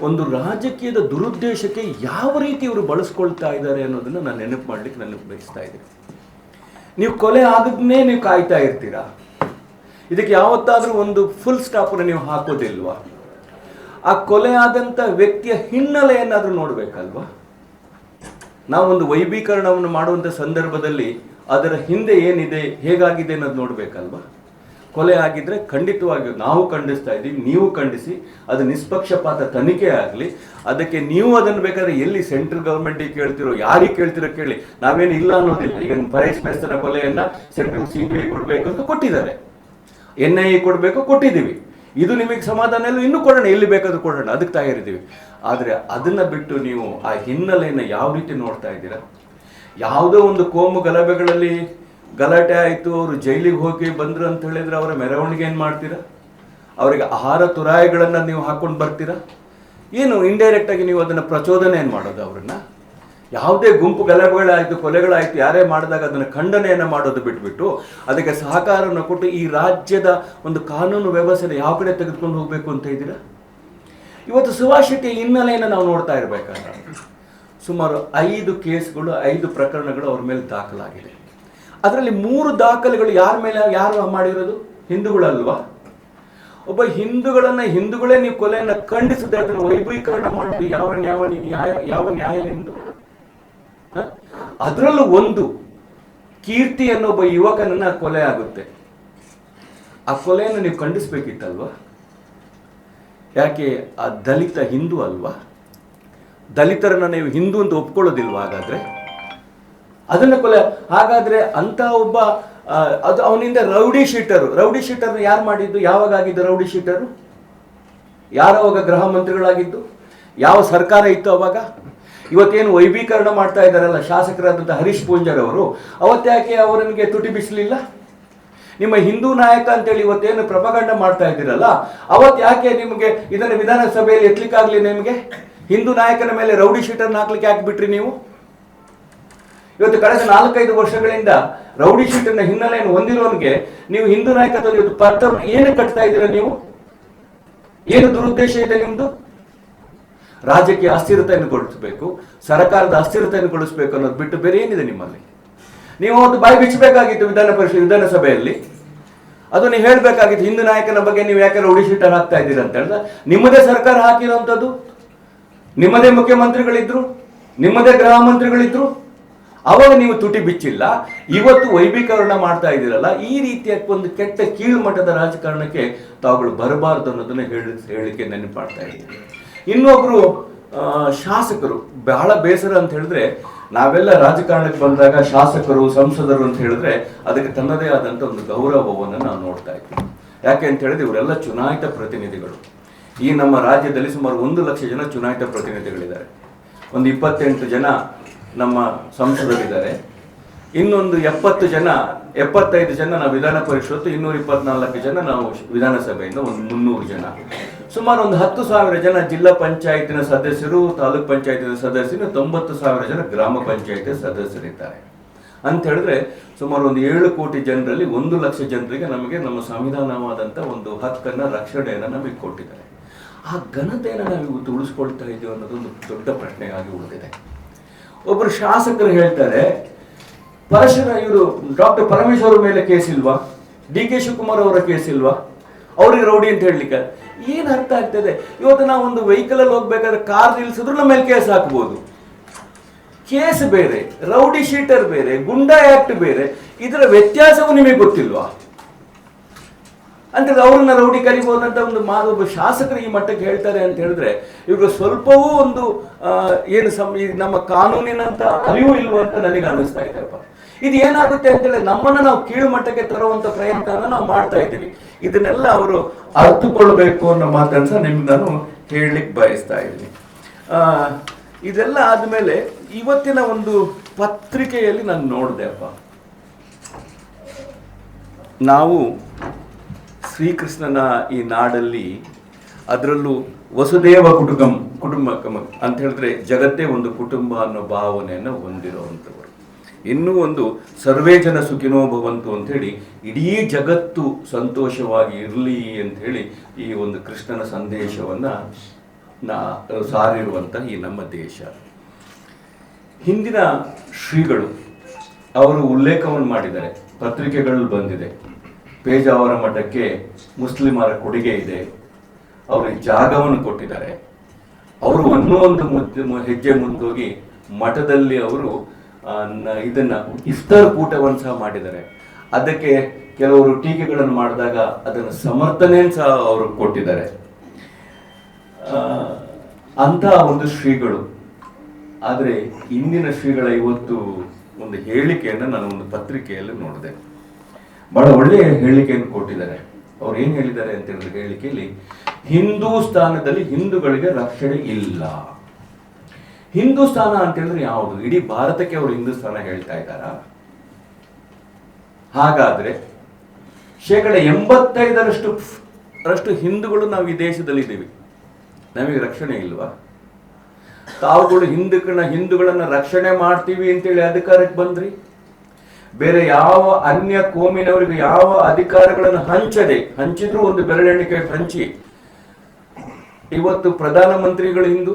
ಒಂದು ರಾಜಕೀಯದ ದುರುದ್ದೇಶಕ್ಕೆ ಯಾವ ರೀತಿ ಇವರು ಬಳಸ್ಕೊಳ್ತಾ ಇದ್ದಾರೆ ಅನ್ನೋದನ್ನ ನಾನು ನೆನಪು ಮಾಡ್ಲಿಕ್ಕೆ ನನಗೆ ಬಯಸ್ತಾ ಇದ್ದೀನಿ. ನೀವು ಕೊಲೆ ಆಗದನ್ನೇ ನೀವು ಕಾಯ್ತಾ ಇರ್ತೀರಾ? ಇದಕ್ಕೆ ಯಾವತ್ತಾದ್ರೂ ಒಂದು ಫುಲ್ ಸ್ಟಾಪನ್ನು ನೀವು ಹಾಕೋದಿಲ್ವಾ? ಆ ಕೊಲೆ ಆದಂತ ವ್ಯಕ್ತಿಯ ಹಿನ್ನೆಲೆಯನ್ನಾದ್ರೂ ನೋಡ್ಬೇಕಲ್ವಾ? ನಾವೊಂದು ವೈಭೀಕರಣವನ್ನು ಮಾಡುವಂಥ ಸಂದರ್ಭದಲ್ಲಿ ಅದರ ಹಿಂದೆ ಏನಿದೆ, ಹೇಗಾಗಿದೆ ಅನ್ನೋದು ನೋಡ್ಬೇಕಲ್ವಾ? ಕೊಲೆ ಆಗಿದ್ರೆ ಖಂಡಿತವಾಗಿ ನಾವು ಖಂಡಿಸ್ತಾ ಇದ್ದೀವಿ, ನೀವು ಖಂಡಿಸಿ, ಅದು ನಿಷ್ಪಕ್ಷಪಾತ ತನಿಖೆ ಆಗಲಿ, ಅದಕ್ಕೆ ನೀವು ಅದನ್ನು ಬೇಕಾದ್ರೆ ಎಲ್ಲಿ ಸೆಂಟ್ರಲ್ ಗೌರ್ಮೆಂಟಿಗೆ ಕೇಳ್ತಿರೋ, ಯಾರಿಗೆ ಕೇಳ್ತಿರೋ ಕೇಳಿ, ನಾವೇನು ಇಲ್ಲ ಅನ್ನೋದಿಲ್ಲ. ಈಗ ಪರೇಶ್ ಮೇಸ್ತರ ಕೊಲೆಯನ್ನ ಸೆಂಟ್ರಲ್ ಸಿ ಬಿ ಐ ಕೊಡಬೇಕು ಅಂತ ಕೊಟ್ಟಿದ್ದಾರೆ. ಎನ್ ಐ ಎ ಕೊಡಬೇಕು, ಕೊಟ್ಟಿದ್ದೀವಿ. ಇದು ನಿಮಗೆ ಸಮಾಧಾನ ಇಲ್ಲ, ಇನ್ನೂ ಕೊಡೋಣ, ಎಲ್ಲಿ ಬೇಕಾದ್ರೂ ಕೊಡೋಣ, ಅದಕ್ಕೆ ತಯಾರಿದ್ದೀವಿ. ಆದರೆ ಅದನ್ನು ಬಿಟ್ಟು ನೀವು ಆ ಹಿನ್ನೆಲೆಯನ್ನು ಯಾವ ರೀತಿ ನೋಡ್ತಾ ಇದ್ದೀರಾ? ಯಾವುದೋ ಒಂದು ಕೋಮು ಗಲಭೆಗಳಲ್ಲಿ ಗಲಾಟೆ ಆಯಿತು, ಅವರು ಜೈಲಿಗೆ ಹೋಗಿ ಬಂದರು ಅಂತ ಹೇಳಿದರೆ ಅವರ ಮೆರವಣಿಗೆ ಏನು ಮಾಡ್ತೀರಾ? ಅವರಿಗೆ ಆಹಾರ ತುರಾಯಿಗಳನ್ನು ನೀವು ಹಾಕ್ಕೊಂಡು ಬರ್ತೀರಾ? ಏನು ಇಂಡೈರೆಕ್ಟಾಗಿ ನೀವು ಅದನ್ನು ಪ್ರಚೋದನೆ ಏನು ಮಾಡೋದು ಅವರನ್ನ? ಯಾವುದೇ ಗುಂಪು ಗಲಭೆಗಳಾಯಿತು ಕೊಲೆಗಳಾಯಿತು, ಯಾರೇ ಮಾಡಿದಾಗ ಅದನ್ನು ಖಂಡನೆಯನ್ನು ಮಾಡೋದು ಬಿಟ್ಬಿಟ್ಟು ಅದಕ್ಕೆ ಸಹಕಾರವನ್ನು ಕೊಟ್ಟು ಈ ರಾಜ್ಯದ ಒಂದು ಕಾನೂನು ವ್ಯವಸ್ಥೆ ಯಾವ ಕಡೆ ತೆಗೆದುಕೊಂಡು ಹೋಗಬೇಕು ಅಂತ ಇದ್ದೀರಾ? ಇವತ್ತು ಸುಭಾಷ್ ಶೆಟ್ಟಿ ಹಿನ್ನೆಲೆಯನ್ನು ನಾವು ನೋಡ್ತಾ ಇರಬೇಕಾದ್ರೆ ಸುಮಾರು ಐದು ಕೇಸ್ಗಳು, ಐದು ಪ್ರಕರಣಗಳು ಅವ್ರ ಮೇಲೆ ದಾಖಲಾಗಿದೆ. ಅದರಲ್ಲಿ ಮೂರು ದಾಖಲೆಗಳು ಯಾರ ಮೇಲೆ, ಯಾರು ಮಾಡಿರೋದು? ಹಿಂದೂಗಳಲ್ವಾ? ಒಬ್ಬ ಹಿಂದೂಗಳನ್ನ ಹಿಂದೂಗಳೇ ನೀವು ಕೊಲೆಯನ್ನು ಖಂಡಿಸದೆ ಅದನ್ನು ವೈಭವೀಕರಣ ಮಾಡೋದು ಯಾವ ನ್ಯಾಯ ಯಾವ ನ್ಯಾಯ ಎಂದು? ಅದರಲ್ಲೂ ಒಂದು ಕೀರ್ತಿ ಅನ್ನೋ ಒಬ್ಬ ಯುವಕನನ್ನ ಕೊಲೆ ಆಗುತ್ತೆ. ಆ ಕೊಲೆಯನ್ನು ನೀವು ಖಂಡಿಸ್ಬೇಕಿತ್ತಲ್ವಾ? ಯಾಕೆ ಆ ದಲಿತ ಹಿಂದೂ ಅಲ್ವಾ? ದಲಿತರನ್ನ ನೀವು ಹಿಂದೂ ಅಂತ ಒಪ್ಕೊಳ್ಳೋದಿಲ್ವಾ ಹಾಗಾದ್ರೆ? ಅದನ್ನ ಕೊಲೆ ಹಾಗಾದ್ರೆ ಅಂತ ಒಬ್ಬ ಅದು ಅವನಿಂದ ರೌಡಿ ಶೀಟರು. ರೌಡಿ ಶೀಟರ್ ಯಾರು ಮಾಡಿದ್ದು? ಯಾವಾಗ ಆಗಿದ್ದು ರೌಡಿ ಶೀಟರು? ಯಾರು ಅವಾಗ ಗೃಹ ಮಂತ್ರಿಗಳಾಗಿದ್ದು? ಯಾವ ಸರ್ಕಾರ ಇತ್ತು ಅವಾಗ? ಇವತ್ತೇನು ವೈಭೀಕರಣ ಮಾಡ್ತಾ ಇದ್ದಾರಲ್ಲ ಶಾಸಕರಾದಂಥ ಹರೀಶ್ ಪೂಂಜರ್ ಅವರು ಅವತ್ತ್ಯಾಕೆ ಅವರನಿಗೆ ತುಟಿ ಬಿಸಲಿಲ್ಲ? ನಿಮ್ಮ ಹಿಂದೂ ನಾಯಕ ಅಂತೇಳಿ ಇವತ್ತೇನು ಪ್ರಪಗಂಡ ಮಾಡ್ತಾ ಇದ್ದೀರಲ್ಲ, ಅವತ್ತು ಯಾಕೆ ನಿಮಗೆ ಇದನ್ನು ವಿಧಾನಸಭೆಯಲ್ಲಿ ಎತ್ತಲಿಕ್ಕಾಗಲಿ ನಿಮಗೆ? ಹಿಂದೂ ನಾಯಕನ ಮೇಲೆ ರೌಡಿ ಶೀಟರ್ನ ಹಾಕ್ಲಿಕ್ಕೆ ಯಾಕೆ ಬಿಟ್ರಿ ನೀವು? ಇವತ್ತು ಕಳೆದ ನಾಲ್ಕೈದು ವರ್ಷಗಳಿಂದ ರೌಡಿ ಶೀಟರ್ನ ಹಿನ್ನೆಲೆಯನ್ನು ಹೊಂದಿರೋನಿಗೆ ನೀವು ಹಿಂದೂ ನಾಯಕತ್ವದಲ್ಲಿ ಇವತ್ತು ಪತ್ರ ಏನು ಕಟ್ತಾ ಇದ್ದೀರಾ ನೀವು? ಏನು ದುರುದ್ದೇಶ ಇದೆ ನಿಮ್ದು? ರಾಜ್ಯಕ್ಕೆ ಅಸ್ಥಿರತೆಯನ್ನು ಗೊಳಿಸಬೇಕು, ಸರ್ಕಾರದ ಅಸ್ಥಿರತೆಯನ್ನು ಗೊಳಿಸಬೇಕು ಅನ್ನೋದು ಬಿಟ್ಟು ಬೇರೆ ಏನಿದೆ ನಿಮ್ಮಲ್ಲಿ? ನೀವು ಒಂದು ಬಾಯಿ ಬಿಚ್ಚಬೇಕಾಗಿತ್ತು ವಿಧಾನ ಪರಿಷತ್, ವಿಧಾನಸಭೆಯಲ್ಲಿ. ಅದು ನೀವು ಹೇಳಬೇಕಾಗಿತ್ತು, ಹಿಂದೂ ನಾಯಕನ ಬಗ್ಗೆ ನೀವು ಯಾಕೆ ರೌಡಿ ಶೀಟರ್ ಹಾಕ್ತಾ ಇದ್ದೀರಾ ಅಂತ ಹೇಳಿದ್ರೆ, ನಿಮ್ಮದೇ ಸರ್ಕಾರ ಹಾಕಿರುವಂಥದ್ದು. ನಿಮ್ಮದೇ ಮುಖ್ಯಮಂತ್ರಿಗಳಿದ್ರು, ನಿಮ್ಮದೇ ಗೃಹ ಮಂತ್ರಿಗಳಿದ್ರು. ಅವಾಗ ನೀವು ತುಟಿ ಬಿಚ್ಚಿಲ್ಲ, ಇವತ್ತು ವೈಭೀಕರಣ ಮಾಡ್ತಾ ಇದ್ದೀರಲ್ಲ, ಈ ರೀತಿಯ ಒಂದು ಕೆಟ್ಟ ಕೀಳುಮಟ್ಟದ ರಾಜಕಾರಣಕ್ಕೆ ತಾವುಗಳು ಬರಬಾರದು ಅನ್ನೋದನ್ನ ಹೇಳಿ, ಹೇಳಿಕೆ ನೆನಪು ಮಾಡ್ತಾ ಇನ್ನೊಬ್ರು ಶಾಸಕರು, ಬಹಳ ಬೇಸರ ಅಂತ ಹೇಳಿದ್ರೆ, ನಾವೆಲ್ಲ ರಾಜಕಾರಣಕ್ಕೆ ಬಂದಾಗ ಶಾಸಕರು, ಸಂಸದರು ಅಂತ ಹೇಳಿದ್ರೆ ಅದಕ್ಕೆ ತನ್ನದೇ ಆದಂತ ಒಂದು ಗೌರವವನ್ನು ನಾವು ನೋಡ್ತಾ ಇದ್ವಿ ಯಾಕೆ ಅಂತ ಹೇಳಿದ್ರೆ ಇವರೆಲ್ಲ ಚುನಾಯಿತ ಪ್ರತಿನಿಧಿಗಳು. ಈ ನಮ್ಮ ರಾಜ್ಯದಲ್ಲಿ ಸುಮಾರು ಒಂದು ಲಕ್ಷ ಜನ ಚುನಾಯಿತ ಪ್ರತಿನಿಧಿಗಳಿದ್ದಾರೆ. ಒಂದು ಇಪ್ಪತ್ತೆಂಟು ಜನ ನಮ್ಮ ಸಂಸದರಿದ್ದಾರೆ. ಇನ್ನೊಂದು ಎಪ್ಪತ್ತು ಜನ, ಎಪ್ಪತ್ತೈದು ಜನ ನಾವು ವಿಧಾನ ಪರಿಷತ್ತು, ಇನ್ನೂರ ಇಪ್ಪತ್ನಾಲ್ಕು ಜನ ನಾವು ವಿಧಾನಸಭೆಯಿಂದ ಒಂದು ಮುನ್ನೂರು ಜನ. ಸುಮಾರು ಒಂದು ಹತ್ತು ಸಾವಿರ ಜನ ಜಿಲ್ಲಾ ಪಂಚಾಯತಿನ ಸದಸ್ಯರು, ತಾಲೂಕ್ ಪಂಚಾಯತಿನ ಸದಸ್ಯರು, ತೊಂಬತ್ತು ಸಾವಿರ ಜನ ಗ್ರಾಮ ಪಂಚಾಯತಿ ಸದಸ್ಯರಿದ್ದಾರೆ. ಅಂತ ಹೇಳಿದ್ರೆ ಸುಮಾರು ಒಂದು ಏಳು ಕೋಟಿ ಜನರಲ್ಲಿ ಒಂದು ಲಕ್ಷ ಜನರಿಗೆ ನಮಗೆ ನಮ್ಮ ಸಂವಿಧಾನವಾದಂಥ ಒಂದು ಹಕ್ಕನ್ನ, ರಕ್ಷಣೆಯನ್ನು ನಮಗೆ ಕೊಟ್ಟಿದ್ದಾರೆ. ಆ ಘನತೆಯನ್ನು ನಾವು ಇವತ್ತು ಉಳಿಸ್ಕೊಳ್ತಾ ಇದ್ದೀವಿ ಅನ್ನೋದೊಂದು ದೊಡ್ಡ ಪ್ರಶ್ನೆಯಾಗಿ ಉಳಿದಿದೆ. ಒಬ್ಬರು ಶಾಸಕರು ಹೇಳ್ತಾರೆ ಪರಶುರ ಇವರು, ಡಾಕ್ಟರ್ ಪರಮೇಶ್ವರ ಮೇಲೆ ಕೇಸ್ ಇಲ್ವಾ? ಡಿ ಕೆ ಶಿವಕುಮಾರ್ ಅವರ ಕೇಸ್ ಇಲ್ವಾ? ಅವ್ರಿಗೆ ರೌಡಿ ಅಂತ ಹೇಳಲಿಕ್ಕೆ. ಏನ್ ಅರ್ಥ ಆಗ್ತದೆ? ಇವತ್ತು ನಾವು ಒಂದು ವೆಹಿಕಲ್ ಅಲ್ಲಿ ಹೋಗ್ಬೇಕಾದ್ರೆ ಕಾರ್ ನಿಲ್ಸಿದ್ರು ನಮ್ಮ ಮೇಲೆ ಕೇಸ್ ಹಾಕ್ಬೋದು. ಕೇಸ್ ಬೇರೆ, ರೌಡಿ ಶೀಟರ್ ಬೇರೆ ಗುಂಡಾ ಆಕ್ಟ್ ಬೇರೆ, ಇದರ ವ್ಯತ್ಯಾಸವು ನಿಮಗೆ ಗೊತ್ತಿಲ್ವಾ? ಅಂದ್ರೆ ಅವ್ರನ್ನ ರೌಡಿ ಕರಿಬಹುದಂತ ಒಂದು ಮಾ ಒಬ್ಬ ಶಾಸಕರು ಈ ಮಟ್ಟಕ್ಕೆ ಹೇಳ್ತಾರೆ ಅಂತ ಹೇಳಿದ್ರೆ ಇವರು ಸ್ವಲ್ಪವೂ ಒಂದು ಏನು ಸಂ ಈ ನಮ್ಮ ಕಾನೂನಿನಂತ ಅರಿವು ಇಲ್ವ ಅಂತ ನನಗೆ ಅನಿಸ್ತಾ ಇದೆಯಪ್ಪ ಇದು ಏನಾಗುತ್ತೆ ಅಂತ ಹೇಳಿ ನಮ್ಮನ್ನ ನಾವು ಕೀಳು ಮಟ್ಟಕ್ಕೆ ತರುವಂತ ಪ್ರಯತ್ನ ನಾವು ಮಾಡ್ತಾ ಇದ್ದೀವಿ. ಇದನ್ನೆಲ್ಲ ಅವರು ಅರ್ಥಕೊಳ್ಬೇಕು ಅನ್ನೋ ಮಾತನ್ನ ಸಹ ನಿಮ್ಗೆ ನಾನು ಹೇಳಲಿಕ್ಕೆ ಬಯಸ್ತಾ ಇದ್ದೀನಿ. ಆ, ಇದೆಲ್ಲ ಆದಮೇಲೆ ಇವತ್ತಿನ ಒಂದು ಪತ್ರಿಕೆಯಲ್ಲಿ ನಾನು ನೋಡಿದೆ ಅಪ್ಪ. ನಾವು ಶ್ರೀಕೃಷ್ಣನ ಈ ನಾಡಲ್ಲಿ ಅದರಲ್ಲೂ ವಸುದೇವ ಕುಟುಂಬ ಕುಟುಂಬ ಅಂತ ಹೇಳಿದ್ರೆ ಜಗತ್ತೇ ಒಂದು ಕುಟುಂಬ ಅನ್ನೋ ಭಾವನೆಯನ್ನು ಹೊಂದಿರುವಂಥವ್ರು. ಇನ್ನೂ ಒಂದು ಸರ್ವೇ ಜನ ಸುಖಿನೋ ಭವಂತು ಅಂಥೇಳಿ ಇಡೀ ಜಗತ್ತು ಸಂತೋಷವಾಗಿ ಇರಲಿ ಅಂಥೇಳಿ ಈ ಒಂದು ಕೃಷ್ಣನ ಸಂದೇಶವನ್ನು ನಾ ಸಾರಿರುವಂಥ ಈ ನಮ್ಮ ದೇಶ. ಹಿಂದಿನ ಶ್ರೀಗಳು ಅವರು ಉಲ್ಲೇಖವನ್ನು ಮಾಡಿದ್ದಾರೆ. ಪತ್ರಿಕೆಗಳು ಬಂದಿದೆ. ಪೇಜಾವರ ಮಠಕ್ಕೆ ಮುಸ್ಲಿಮರ ಕೊಡುಗೆ ಇದೆ. ಅವರಿಗೆ ಜಾಗವನ್ನು ಕೊಟ್ಟಿದ್ದಾರೆ. ಅವರು ಒಂದೊಂದು ಹೆಜ್ಜೆ ಮುಂದೋಗಿ ಮಠದಲ್ಲಿ ಅವರು ಇದನ್ನ ಇಫ್ತಾರ್ ಕೂಟವನ್ನು ಸಹ ಮಾಡಿದ್ದಾರೆ. ಅದಕ್ಕೆ ಕೆಲವರು ಟೀಕೆಗಳನ್ನು ಮಾಡಿದಾಗ ಅದನ್ನು ಸಮರ್ಥನೆ ಸಹ ಅವರು ಕೊಟ್ಟಿದ್ದಾರೆ. ಅಂತ ಒಂದು ಶ್ರೀಗಳು. ಆದರೆ ಇಂದಿನ ಶ್ರೀಗಳ ಇವತ್ತು ಒಂದು ಹೇಳಿಕೆಯನ್ನು ನಾನು ಒಂದು ಪತ್ರಿಕೆಯಲ್ಲಿ ನೋಡಿದೆ. ಬಹಳ ಒಳ್ಳೆಯ ಹೇಳಿಕೆಯನ್ನು ಕೊಟ್ಟಿದ್ದಾರೆ. ಅವ್ರು ಏನು ಹೇಳಿದ್ದಾರೆ ಅಂತ ಹೇಳಿದ್ರೆ ಹೇಳಿಕೆಯಲ್ಲಿ ಹಿಂದೂಸ್ತಾನದಲ್ಲಿ ಹಿಂದೂಗಳಿಗೆ ರಕ್ಷಣೆ ಇಲ್ಲ. ಹಿಂದೂಸ್ತಾನ ಅಂತ ಹೇಳಿದ್ರೆ ಯಾವುದು? ಇಡೀ ಭಾರತಕ್ಕೆ ಅವರು ಹಿಂದೂಸ್ತಾನ ಹೇಳ್ತಾ ಇದ್ದಾರ. ಹಾಗಾದ್ರೆ ಶೇಕಡ ಎಂಬತ್ತೈದರಷ್ಟು ರಷ್ಟು ಹಿಂದೂಗಳು ನಾವು ಈ ದೇಶದಲ್ಲಿ ಇದ್ದೀವಿ ನಮಗೆ ರಕ್ಷಣೆ ಇಲ್ವಾ? ತಾವುಗಳು ಹಿಂದೂಗಳನ್ನ ಹಿಂದೂಗಳನ್ನ ರಕ್ಷಣೆ ಮಾಡ್ತೀವಿ ಅಂತೇಳಿ ಅಧಿಕಾರಕ್ಕೆ ಬಂದ್ರಿ? ಬೇರೆ ಯಾವ ಅನ್ಯ ಕೋಮಿನವರಿಗೆ ಯಾವ ಅಧಿಕಾರಗಳನ್ನು ಹಂಚದೆ, ಹಂಚಿದ್ರು ಒಂದು ಬೆರಳೆಣಿಕೆ ಹಂಚಿ. ಇವತ್ತು ಪ್ರಧಾನಮಂತ್ರಿಗಳು ಹಿಂದೂ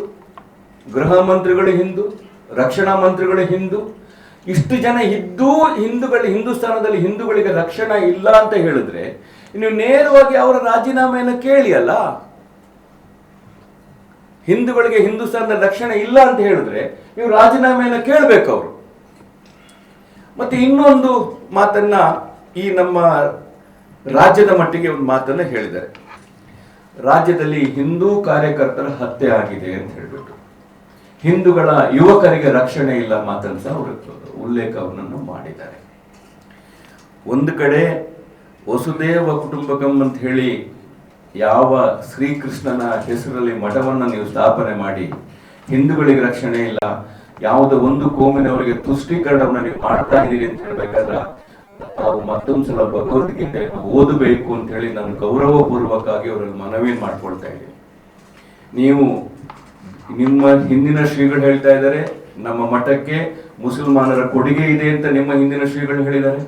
ಗೃಹ ಮಂತ್ರಿಗಳು ಹಿಂದೂ, ರಕ್ಷಣಾ ಮಂತ್ರಿಗಳು ಹಿಂದೂ, ಇಷ್ಟು ಜನ ಇದ್ದೂ ಹಿಂದೂಗಳು ಹಿಂದೂಸ್ತಾನದಲ್ಲಿ ಹಿಂದೂಗಳಿಗೆ ರಕ್ಷಣಾ ಇಲ್ಲ ಅಂತ ಹೇಳಿದ್ರೆ, ನೀವು ನೇರವಾಗಿ ಅವರ ರಾಜೀನಾಮೆಯನ್ನು ಕೇಳಿ ಅಲ್ಲ? ಹಿಂದೂಗಳಿಗೆ ಹಿಂದೂಸ್ತಾನದ ರಕ್ಷಣೆ ಇಲ್ಲ ಅಂತ ಹೇಳಿದ್ರೆ, ನೀವು ರಾಜೀನಾಮೆಯನ್ನು ಕೇಳಬೇಕು ಅವರು. ಮತ್ತೆ ಇನ್ನೊಂದು ಮಾತನ್ನ ಈ ನಮ್ಮ ರಾಜ್ಯದ ಮಟ್ಟಿಗೆ ಒಂದು ಮಾತನ್ನ ಹೇಳಿದ್ದಾರೆ. ರಾಜ್ಯದಲ್ಲಿ ಹಿಂದೂ ಕಾರ್ಯಕರ್ತರ ಹತ್ಯೆ ಆಗಿದೆ ಅಂತ ಹೇಳ್ಬಿಟ್ಟು. ಹಿಂದೂಗಳ ಯುವಕರಿಗೆ ರಕ್ಷಣೆ ಇಲ್ಲ ಮಾತನ್ನು ಸಹ ಅವರು ಉಲ್ಲೇಖವನ್ನು ಮಾಡಿದ್ದಾರೆ. ಒಂದು ಕಡೆ ವಸುದೇವ ಕುಟುಂಬಕಂ ಅಂತ ಹೇಳಿ ಯಾವ ಶ್ರೀಕೃಷ್ಣನ ಹೆಸರಲ್ಲಿ ಮಠವನ್ನು ನೀವು ಸ್ಥಾಪನೆ ಮಾಡಿ, ಹಿಂದೂಗಳಿಗೆ ರಕ್ಷಣೆ ಇಲ್ಲ, ಯಾವುದೋ ಒಂದು ಕೋಮಿನವರಿಗೆ ತುಷ್ಟೀಕರಣವನ್ನು ನೀವು ಮಾಡ್ತಾ ಇದ್ದೀರಿ ಅಂತ ಹೇಳ್ಬೇಕಾದ್ರೆ ತಾವು ಮತ್ತೊಂದ್ಸಲ ಭಗವದ್ಗೀತೆ ಓದಬೇಕು ಅಂತ ಹೇಳಿ ನಾನು ಗೌರವಪೂರ್ವಕವಾಗಿ ಅವರಲ್ಲಿ ಮನವಿ ಮಾಡ್ಕೊಳ್ತಾ ಇದ್ದೀನಿ. ನೀವು ನಿಮ್ಮ ಹಿಂದಿನ ಶ್ರೀಗಳು ಹೇಳ್ತಾ ಇದ್ದಾರೆ, ನಮ್ಮ ಮಠಕ್ಕೆ ಮುಸಲ್ಮಾನರ ಕೊಡುಗೆ ಇದೆ ಅಂತ ನಿಮ್ಮ ಹಿಂದಿನ ಶ್ರೀಗಳು ಹೇಳಿದ್ದಾರೆ.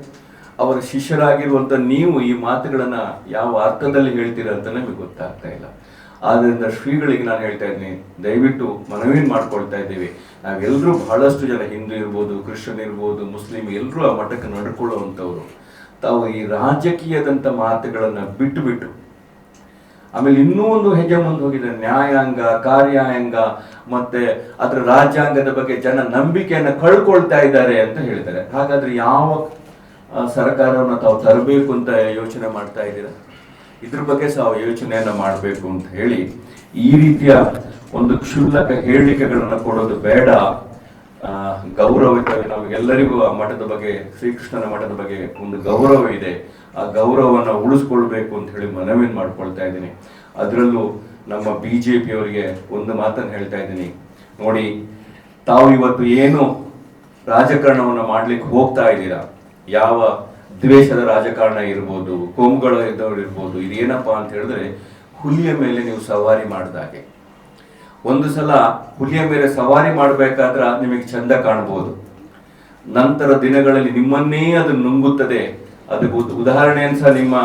ಅವರ ಶಿಷ್ಯರಾಗಿರುವಂತ ನೀವು ಈ ಮಾತುಗಳನ್ನ ಯಾವ ಅರ್ಥದಲ್ಲಿ ಹೇಳ್ತೀರಾ ಅಂತ ನಮಗೆ ಗೊತ್ತಾಗ್ತಾ ಇಲ್ಲ. ಆದ್ರಿಂದ ಶ್ರೀಗಳಿಗೆ ನಾನು ಹೇಳ್ತಾ ಇದ್ದೀನಿ, ದಯವಿಟ್ಟು ಮನವಿ ಮಾಡ್ಕೊಳ್ತಾ ಇದ್ದೀವಿ. ನಾವೆಲ್ಲರೂ ಬಹಳಷ್ಟು ಜನ ಹಿಂದೂ ಇರ್ಬೋದು, ಕ್ರಿಶ್ಚಿಯನ್ ಇರ್ಬೋದು, ಮುಸ್ಲಿಂ ಎಲ್ಲರೂ ಆ ಮಠಕ್ಕೆ ನಡ್ಕೊಳ್ಳುವಂಥವ್ರು. ತಾವು ಈ ರಾಜಕೀಯದಂಥ ಮಾತುಗಳನ್ನು ಬಿಟ್ಟುಬಿಟ್ಟು ಬಿಟ್ಟು ಆಮೇಲೆ ಇನ್ನೂ ಒಂದು ಹೆಜ್ಜೆ ಮುಂದೆ ಹೋಗಿದೆ ನ್ಯಾಯಾಂಗ ಕಾರ್ಯಾಂಗ ಮತ್ತೆ ಅದರ ರಾಜ್ಯಾಂಗದ ಬಗ್ಗೆ ಜನ ನಂಬಿಕೆಯನ್ನು ಕಳ್ಕೊಳ್ತಾ ಇದ್ದಾರೆ ಅಂತ ಹೇಳ್ತಾರೆ ಹಾಗಾದ್ರೆ ಯಾವ ಸರ್ಕಾರವನ್ನು ತಾವು ತರಬೇಕು ಅಂತ ಯೋಚನೆ ಮಾಡ್ತಾ ಇದ್ದೀರಾ? ಇದ್ರ ಬಗ್ಗೆ ಸಹ ಯೋಚನೆಯನ್ನ ಮಾಡಬೇಕು ಅಂತ ಹೇಳಿ ಈ ರೀತಿಯ ಒಂದು ಕ್ಷುಲ್ಲಕ ಹೇಳಿಕೆಗಳನ್ನು ಕೊಡೋದು ಬೇಡ. ಆ, ಗೌರವಿತ ನಮಗೆಲ್ಲರಿಗೂ ಆ ಮಠದ ಬಗ್ಗೆ ಶ್ರೀಕೃಷ್ಣನ ಮಠದ ಬಗ್ಗೆ ಒಂದು ಗೌರವ ಇದೆ. ಆ ಗೌರವನ ಉಳಿಸ್ಕೊಳ್ಬೇಕು ಅಂತ ಹೇಳಿ ಮನವಿ ಮಾಡ್ಕೊಳ್ತಾ ಇದ್ದೀನಿ. ಅದರಲ್ಲೂ ನಮ್ಮ ಬಿ ಜೆ ಅವರಿಗೆ ಒಂದು ಮಾತನ್ನು ಹೇಳ್ತಾ ಇದ್ದೀನಿ. ನೋಡಿ, ತಾವು ಇವತ್ತು ಏನು ರಾಜಕಾರಣವನ್ನು ಮಾಡ್ಲಿಕ್ಕೆ ಹೋಗ್ತಾ ಇದ್ದೀರಾ? ಯಾವ ದ್ವೇಷದ ರಾಜಕಾರಣ ಇರ್ಬೋದು ಕೋಮುಗಳ ಇದ್ದವ್ರು ಇರ್ಬೋದು ಇದೇನಪ್ಪಾ ಅಂತ ಹೇಳಿದ್ರೆ ಹುಲಿಯ ಮೇಲೆ ನೀವು ಸವಾರಿ ಮಾಡಿದಾಗೆ ಒಂದು ಸಲ ಹುಲಿಯ ಮೇಲೆ ಸವಾರಿ ಮಾಡಬೇಕಾದ್ರೆ ನಿಮಗೆ ಚಂದ ಕಾಣಬಹುದು ನಂತರ ದಿನಗಳಲ್ಲಿ ನಿಮ್ಮನ್ನೇ ಅದು ನುಂಗುತ್ತದೆ. ಉದ್- ಉದಾಹರಣೆ ಸಹ ನಿಮ್ಮ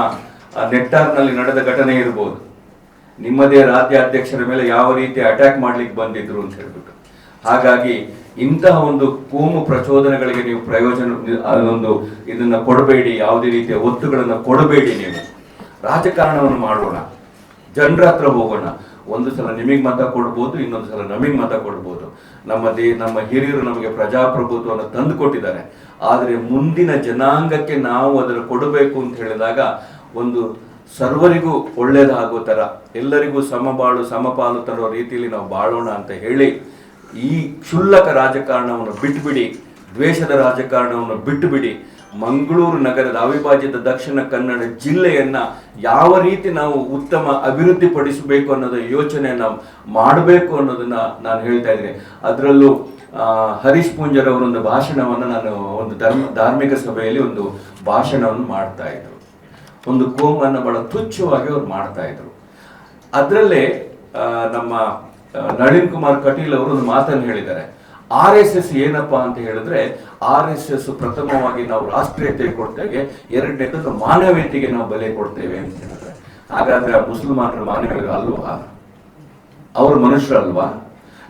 ನೆಟ್ಟಾರ್ನಲ್ಲಿ ನಡೆದ ಘಟನೆ ಇರಬಹುದು ನಿಮ್ಮದೇ ರಾಜ್ಯಾಧ್ಯಕ್ಷರ ಮೇಲೆ ಯಾವ ರೀತಿ ಅಟ್ಯಾಕ್ ಮಾಡ್ಲಿಕ್ಕೆ ಬಂದಿದ್ರು ಅಂತ ಹೇಳ್ಬಿಟ್ಟು. ಹಾಗಾಗಿ ಇಂತಹ ಒಂದು ಕೋಮು ಪ್ರಚೋದನೆಗಳಿಗೆ ನೀವು ಪ್ರಯೋಜನ ಅದೊಂದು ಇದನ್ನ ಕೊಡಬೇಡಿ, ಯಾವುದೇ ರೀತಿಯ ಒತ್ತುಗಳನ್ನ ಕೊಡಬೇಡಿ ನೀವು. ರಾಜಕಾರಣವನ್ನು ಮಾಡೋಣ. ಜನರ ಹತ್ರ ಹೋಗೋಣ. ಒಂದು ಸಲ ನಿಮಗೆ ಮತ ಕೊಡ್ಬೋದು, ಇನ್ನೊಂದು ಸಲ ನಮಗೆ ಮತ ಕೊಡ್ಬೋದು. ನಮ್ಮ ದೇ ನಮ್ಮ ಹಿರಿಯರು ನಮಗೆ ಪ್ರಜಾಪ್ರಭುತ್ವವನ್ನು ತಂದು ಕೊಟ್ಟಿದ್ದಾರೆ. ಆದರೆ ಮುಂದಿನ ಜನಾಂಗಕ್ಕೆ ನಾವು ಅದನ್ನು ಕೊಡಬೇಕು ಅಂತ ಹೇಳಿದಾಗ ಒಂದು ಸರ್ವರಿಗೂ ಒಳ್ಳೆಯದಾಗೋ ಥರ, ಎಲ್ಲರಿಗೂ ಸಮಬಾಳು, ಸಮಪಾಲು ತರೋ ರೀತಿಯಲ್ಲಿ ನಾವು ಬಾಳೋಣ ಅಂತ ಹೇಳಿ ಈ ಕ್ಷುಲ್ಲಕ ರಾಜಕಾರಣವನ್ನು ಬಿಟ್ಟುಬಿಡಿ ದ್ವೇಷದ ರಾಜಕಾರಣವನ್ನು ಬಿಟ್ಟುಬಿಡಿ ಮಂಗಳೂರು ನಗರದ ಅವಿಭಾಜ್ಯದ ದಕ್ಷಿಣ ಕನ್ನಡ ಜಿಲ್ಲೆಯನ್ನ ಯಾವ ರೀತಿ ನಾವು ಉತ್ತಮ ಅಭಿವೃದ್ಧಿ ಪಡಿಸಬೇಕು ಅನ್ನೋದು ಯೋಚನೆಯನ್ನ ಮಾಡಬೇಕು ಅನ್ನೋದನ್ನ ನಾನು ಹೇಳ್ತಾ ಇದ್ದೆ ಅದರಲ್ಲೂ ಹರೀಶ್ ಪೂಂಜರ್ ಅವರೊಂದು ಭಾಷಣವನ್ನು ನಾನು ಒಂದು ಧರ್ಮ, ಧಾರ್ಮಿಕ ಸಭೆಯಲ್ಲಿ ಒಂದು ಭಾಷಣವನ್ನು ಮಾಡ್ತಾ ಇದ್ರು. ಒಂದು ಕೋಮನ್ನು ಬಹಳ ತುಚ್ಛವಾಗಿ ಅವ್ರು ಮಾಡ್ತಾ ಇದ್ರು. ಅದರಲ್ಲೇ ನಮ್ಮ ನಳಿನ್ ಕುಮಾರ್ ಕಟೀಲ್ ಅವರು ಒಂದು ಮಾತನ್ನು ಹೇಳಿದ್ದಾರೆ. ಆರ್ ಎಸ್ ಎಸ್ ಏನಪ್ಪಾ ಅಂತ ಹೇಳಿದ್ರೆ ಆರ್ ಎಸ್ ಎಸ್ ಪ್ರಥಮವಾಗಿ ನಾವು ರಾಷ್ಟ್ರೀಯತೆ ಕೊಡ್ತೇವೆ ಎರಡನೇದಕ್ಕೆ ಮಾನವೀಯತೆಗೆ ನಾವು ಬೆಲೆ ಕೊಡ್ತೇವೆ ಅಂತ ಹೇಳಿದ್ರೆ. ಹಾಗಾದ್ರೆ ಆ ಮುಸಲ್ಮಾನರ ಮಾನವೀಯರು ಅಲ್ವಾ? ಅವರು ಮನುಷ್ಯರಲ್ವಾ?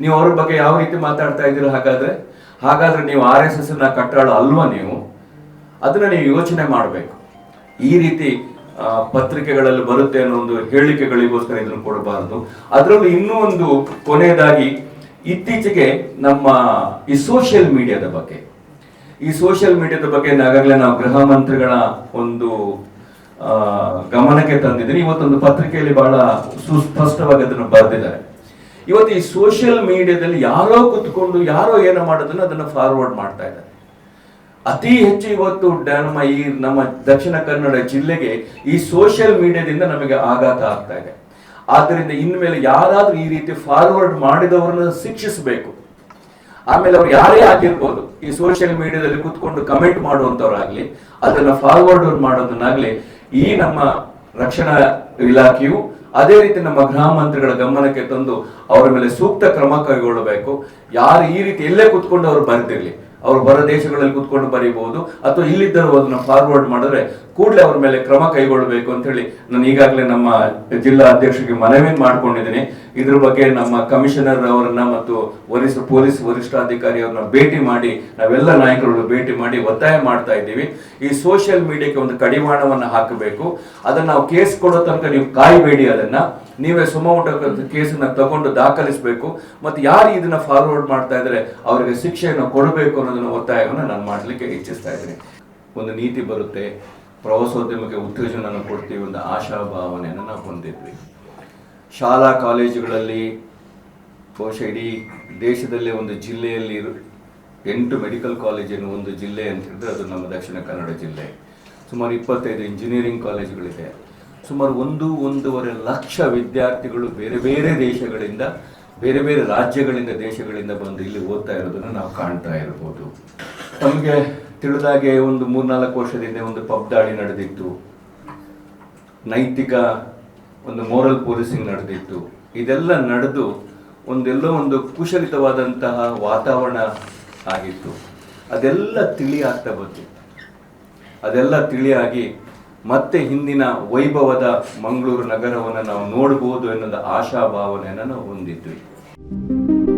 ನೀವು ಅವ್ರ ಬಗ್ಗೆ ಯಾವ ರೀತಿ ಮಾತಾಡ್ತಾ ಇದ್ದೀರಾ ಹಾಗಾದ್ರೆ? ಹಾಗಾದ್ರೆ ನೀವು ಆರ್ ಎಸ್ ಎಸ್ನ ಕಟ್ಟಾಳು ಅಲ್ವಾ ನೀವು? ಅದನ್ನ ನೀವು ಯೋಚನೆ ಮಾಡಬೇಕು. ಈ ರೀತಿ ಪತ್ರಿಕೆಗಳಲ್ಲಿ ಬರುತ್ತೆ ಅನ್ನೋ ಒಂದು ಹೇಳಿಕೆಗಳಿಗೋಸ್ಕರ ಇದನ್ನು ಕೊಡಬಾರದು. ಅದರಲ್ಲೂ ಇನ್ನೂ ಒಂದು ಕೊನೆಯದಾಗಿ ಇತ್ತೀಚೆಗೆ ನಮ್ಮ ಈ ಸೋಷಿಯಲ್ ಮೀಡಿಯಾದ ಬಗ್ಗೆ. ಈ ಸೋಷಿಯಲ್ ಮೀಡಿಯಾದ ಬಗ್ಗೆ ಆಗಾಗಲೇ ನಾವು ಗೃಹ ಮಂತ್ರಿಗಳ ಒಂದು ಗಮನಕ್ಕೆ ತಂದಿದ್ದೀನಿ. ಇವತ್ತೊಂದು ಪತ್ರಿಕೆಯಲ್ಲಿ ಬಹಳ ಸುಸ್ಪಷ್ಟವಾಗಿ ಅದನ್ನು ಬರೆದಿದ್ದಾರೆ. ಇವತ್ತು ಈ ಸೋಷಿಯಲ್ ಮೀಡಿಯಾದಲ್ಲಿ ಯಾರೋ ಕುತ್ಕೊಂಡು, ಯಾರೋ ಏನೋ ಮಾಡೋದನ್ನು ಅದನ್ನು ಫಾರ್ವರ್ಡ್ ಮಾಡ್ತಾ ಇದ್ದಾರೆ. ಅತಿ ಹೆಚ್ಚು ಇವತ್ತು ನಮ್ಮ ಈ, ನಮ್ಮ ದಕ್ಷಿಣ ಕನ್ನಡ ಜಿಲ್ಲೆಗೆ ಈ ಸೋಷಿಯಲ್ ಮೀಡಿಯಾದಿಂದ ನಮಗೆ ಆಘಾತ ಆಗ್ತಾ ಇದೆ. ಆದ್ದರಿಂದ ಇನ್ಮೇಲೆ ಯಾರಾದ್ರೂ ಈ ರೀತಿ ಫಾರ್ವರ್ಡ್ ಮಾಡಿದವರನ್ನ ಶಿಕ್ಷಿಸಬೇಕು. ಆಮೇಲೆ ಅವ್ರು ಯಾರೇ ಆಗಿರ್ಬೋದು, ಈ ಸೋಷಿಯಲ್ ಮೀಡಿಯಾದಲ್ಲಿ ಕುತ್ಕೊಂಡು ಕಮೆಂಟ್ ಮಾಡುವಂತವ್ರಾಗ್ಲಿ ಅದನ್ನ ಫಾರ್ವರ್ಡ್ ಮಾಡೋದನ್ನಾಗ್ಲಿ, ಈ ನಮ್ಮ ರಕ್ಷಣಾ ಇಲಾಖೆಯು ಅದೇ ರೀತಿ ನಮ್ಮ ಗೃಹ ಮಂತ್ರಿಗಳ ಗಮನಕ್ಕೆ ತಂದು ಅವರ ಮೇಲೆ ಸೂಕ್ತ ಕ್ರಮ ಕೈಗೊಳ್ಳಬೇಕು. ಯಾರು ಈ ರೀತಿ ಎಲ್ಲೇ ಕುತ್ಕೊಂಡು ಅವರು ಬರ್ತಿರ್ಲಿ ಅವರು ಬರ ದೇಶಗಳಲ್ಲಿ ಕುತ್ಕೊಂಡು ಬರೀಬಹುದು. ಅಥವಾ ಇಲ್ಲಿದ್ದರೂ ಅದನ್ನ ಫಾರ್ವರ್ಡ್ ಮಾಡಿದ್ರೆ ಕೂಡಲೇ ಅವ್ರ ಮೇಲೆ ಕ್ರಮ ಕೈಗೊಳ್ಳಬೇಕು ಅಂತ ಹೇಳಿ ನಾನು ಈಗಾಗಲೇ ನಮ್ಮ ಜಿಲ್ಲಾ ಅಧ್ಯಕ್ಷರಿಗೆ ಮನವಿ ಮಾಡ್ಕೊಂಡಿದ್ದೀನಿ. ಇದ್ರ ಬಗ್ಗೆ ನಮ್ಮ ಕಮಿಷನರ್ ಅವರನ್ನ ಮತ್ತು ವರಿಷ್ಠ ಪೊಲೀಸ್ ವರಿಷ್ಠಾಧಿಕಾರಿ ಅವ್ರನ್ನ ಭೇಟಿ ಮಾಡಿ, ನಾವೆಲ್ಲ ನಾಯಕರು ಭೇಟಿ ಮಾಡಿ ಒತ್ತಾಯ ಮಾಡ್ತಾ ಇದ್ದೀವಿ. ಈ ಸೋಷಿಯಲ್ ಮೀಡಿಯಾಕ್ಕೆ ಒಂದು ಕಡಿವಾಣವನ್ನು ಹಾಕಬೇಕು. ಅದನ್ನ ನಾವು ಕೇಸ್ ಕೊಡೋ ತನಕ ನೀವು ಕಾಯಬೇಡಿ ಅದನ್ನ. ನೀವೇ ಊಟಕ್ಕೆ ಕೇಸನ್ನ ತಗೊಂಡು ದಾಖಲಿಸಬೇಕು. ಮತ್ತೆ ಯಾರು ಇದನ್ನ ಫಾರ್ವರ್ಡ್ ಮಾಡ್ತಾ ಇದ್ರೆ ಅವರಿಗೆ ಶಿಕ್ಷೆಯನ್ನು ಕೊಡಬೇಕು ಅನ್ನೋದನ್ನ ಒತ್ತಾಯವನ್ನು ನಾನು ಮಾಡಲಿಕ್ಕೆ ಇಚ್ಛಿಸ್ತಾ ಇದ್ದೀನಿ. ಒಂದು ನೀತಿ ಬರುತ್ತೆ. ಪ್ರವಾಸೋದ್ಯಮಕ್ಕೆ ಉತ್ತೇಜನ ಕೊಡ್ತೀವಿ ಒಂದು ಆಶಾಭಾವನೆಯನ್ನು ನಾವು ಹೊಂದಿದ್ವಿ. ಶಾಲಾ ಕಾಲೇಜುಗಳಲ್ಲಿ ಬಹುಶಃ ಇಡೀ ದೇಶದಲ್ಲೇ ಒಂದು ಜಿಲ್ಲೆಯಲ್ಲಿ ಎಂಟು ಮೆಡಿಕಲ್ ಕಾಲೇಜಿನ ಒಂದು ಜಿಲ್ಲೆ ಅಂತ ಹೇಳಿದ್ರೆ ಅದು ನಮ್ಮ ದಕ್ಷಿಣ ಕನ್ನಡ ಜಿಲ್ಲೆ. ಸುಮಾರು ಇಪ್ಪತ್ತೈದು ಇಂಜಿನಿಯರಿಂಗ್ ಕಾಲೇಜುಗಳಿದೆ. ಸುಮಾರು ಒಂದು, ಒಂದೂವರೆ ಲಕ್ಷ ವಿದ್ಯಾರ್ಥಿಗಳು ಬೇರೆ ಬೇರೆ ದೇಶಗಳಿಂದ, ಬೇರೆ ಬೇರೆ ರಾಜ್ಯಗಳಿಂದ, ದೇಶಗಳಿಂದ ಬಂದು ಇಲ್ಲಿ ಓದ್ತಾ ಇರೋದನ್ನು ನಾವು ಕಾಣ್ತಾ ಇರ್ಬೋದು. ನಮಗೆ ತಿಳಿದಾಗೆ ಒಂದು ಮೂರ್ನಾಲ್ಕು ವರ್ಷದಿಂದ ಒಂದು ಪಬ್ ದಾಳಿ ನಡೆದಿತ್ತು. ನೈತಿಕ ಒಂದು ಮೋರಲ್ ಪೊಲೀಸಿಂಗ್ ನಡೆದಿತ್ತು. ಇದೆಲ್ಲ ನಡೆದು ಒಂದೆಲ್ಲೋ ಒಂದು ಕುಶಲಿತವಾದಂತಹ ವಾತಾವರಣ ಆಗಿತ್ತು. ಅದೆಲ್ಲ ತಿಳಿ ಆಗ್ತಾ ಬಂತು. ಅದೆಲ್ಲ ತಿಳಿಯಾಗಿ ಮತ್ತೆ ಹಿಂದಿನ ವೈಭವದ ಮಂಗಳೂರು ನಗರವನ್ನು ನಾವು ನೋಡಬಹುದು ಎನ್ನುವ ಆಶಾಭಾವನೆಯನ್ನು ನಾವು ಹೊಂದಿದ್ವಿ.